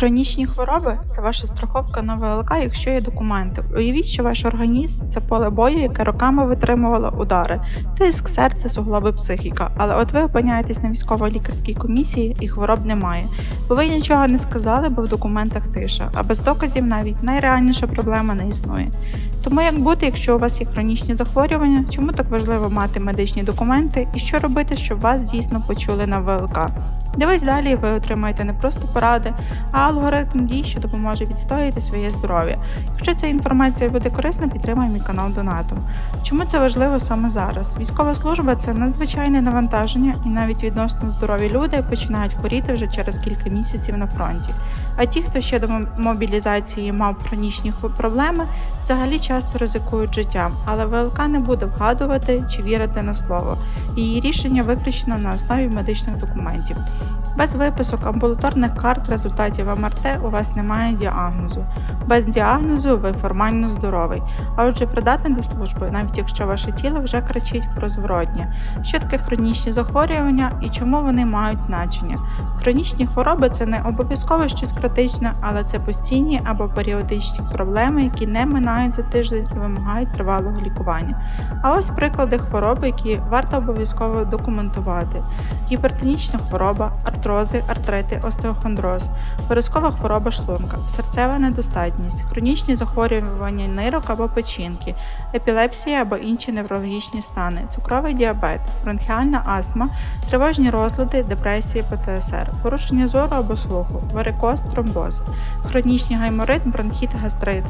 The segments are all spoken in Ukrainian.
Хронічні хвороби це ваша страховка на ВЛК, якщо є документи. Уявіть, що ваш організм це поле бою, яке роками витримувало удари, тиск, серце, суглоби, психіка. Але от ви опиняєтесь на військово-лікарській комісії і хвороб немає. Бо ви нічого не сказали, бо в документах тиша, а без доказів навіть найреальніша проблема не існує. Тому як бути, якщо у вас є хронічні захворювання, чому так важливо мати медичні документи і що робити, щоб вас дійсно почули на ВЛК? Дивись далі, ви отримаєте не просто поради, а алгоритм дій, що допоможе відстояти своє здоров'я. Якщо ця інформація буде корисна, підтримай мій канал донатом. Чому це важливо саме зараз? Військова служба це надзвичайне навантаження, і навіть відносно здорові люди починають хворіти вже через кілька місяців на фронті. А ті, хто ще до мобілізації мав хронічні проблеми, взагалі часто ризикують життям, але ВЛК не буде вгадувати чи вірити на слово. Її рішення виключно на основі медичних документів. Без виписок амбулаторних карт результатів МРТ у вас немає діагнозу. Без діагнозу ви формально здоровий, а отже придатний до служби, навіть якщо ваше тіло вже кричить про зворотнє. Що таке хронічні захворювання і чому вони мають значення? Хронічні хвороби це не обов'язково щось критичне, але це постійні або періодичні проблеми, які не минають за тиждень і вимагають тривалого лікування. А ось приклади хвороб, які варто обов'язково документувати: гіпертонічна хвороба, артрози, артрити, остеохондроз, виразкова хвороба шлунка, серцева недостатність, хронічні захворювання нирок або печінки, епілепсія або інші неврологічні стани, цукровий діабет, бронхіальна астма, тривожні розлади, депресії, ПТСР, порушення зору або слуху, варикоз, тромбоз, хронічний гайморит, бронхіт, гастрит.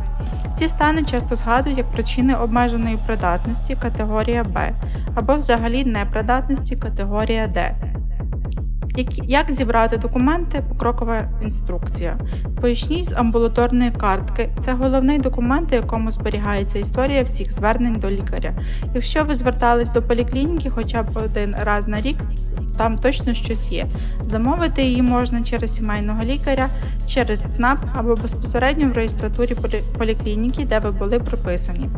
Ці стани часто згадують як причини обмеженої придатності категорія Б або взагалі непридатності категорія Д. Як, зібрати документи? Покрокова інструкція. Поясніть з амбулаторної картки. Це головний документ, у якому зберігається історія всіх звернень до лікаря. Якщо ви звертались до поліклініки хоча б один раз на рік, там точно щось є. Замовити її можна через сімейного лікаря, через СНАП або безпосередньо в реєстратурі поліклініки, де ви були прописані.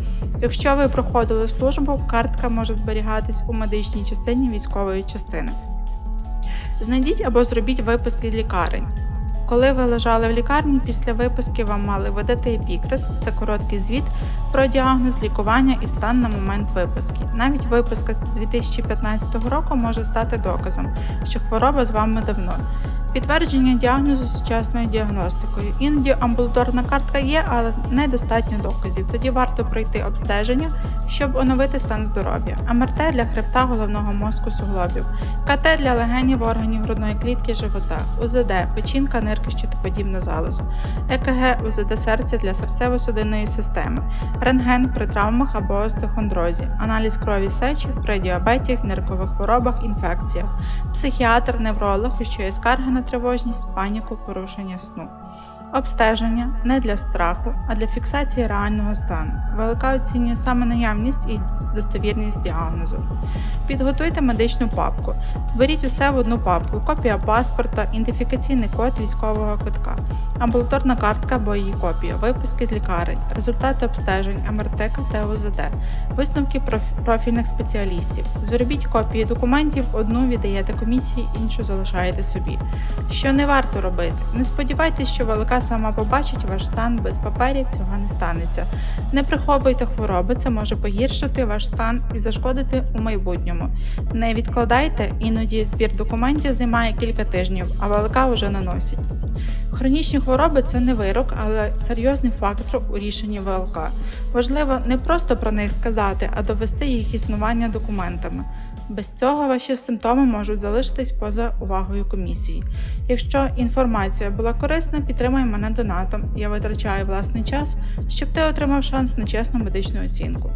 Якщо ви проходили службу, картка може зберігатись у медичній частині військової частини. Знайдіть або зробіть виписки з лікарень. Коли ви лежали в лікарні, після виписки вам мали видати епікрис, це короткий звіт про діагноз, лікування і стан на момент виписки. Навіть виписка з 2015 року може стати доказом, що хвороба з вами давно. Підтвердження діагнозу сучасною діагностикою. Іноді амбулаторна картка є, але недостатньо доказів. Тоді варто пройти обстеження, щоб оновити стан здоров'я. МРТ для хребта головного мозку суглобів, КТ для легенів органів грудної клітки живота, УЗД, печінка, нирки, щитоподібна залоза, ЕКГ, УЗД серця для серцево-судинної системи, рентген при травмах або остеохондрозі, аналіз крові сечі при діабеті, ниркових хворобах, інфекціях, психіатр, невролог, що є скарги на тривожність, паніку, порушення сну. Обстеження не для страху, а для фіксації реального стану. Велика оцінює саме наявність і достовірність діагнозу. Підготуйте медичну папку. Зберіть усе в одну папку: копія паспорта, ідентифікаційний код військового квитка, амбулаторна картка або її копія, виписки з лікарень, результати обстежень, МРТ, КТ, УЗД, висновки профільних спеціалістів. Зробіть копії документів, одну віддаєте комісії, іншу залишаєте собі. Що не варто робити? Не сподівайтесь, що ВЛК сама побачить ваш стан без паперів, цього не станеться. Не приховуйте хвороби, це може погіршити ваш стан і зашкодити у майбутньому. Не відкладайте, іноді збір документів займає кілька тижнів, а ВЛК вже на носі. Хронічні хвороби це не вирок, але серйозний фактор у рішенні ВЛК. Важливо не просто про них сказати, а довести їх існування документами. Без цього ваші симптоми можуть залишитись поза увагою комісії. Якщо інформація була корисна, підтримай мене донатом. Я витрачаю власний час, щоб ти отримав шанс на чесну медичну оцінку.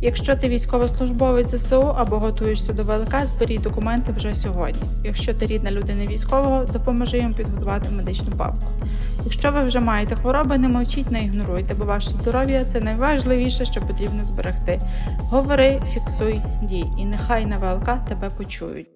Якщо ти військовослужбовець ЗСУ або готуєшся до ВЛК, зберіть документи вже сьогодні. Якщо ти рідна людина військового, допоможи їм підготувати медичну папку. Якщо ви вже маєте хвороби, не мовчіть, не ігноруйте, бо ваше здоров'я це найважливіше, що потрібно зберегти. Говори, фіксуй, дій, і нехай на ВЛК тебе почують.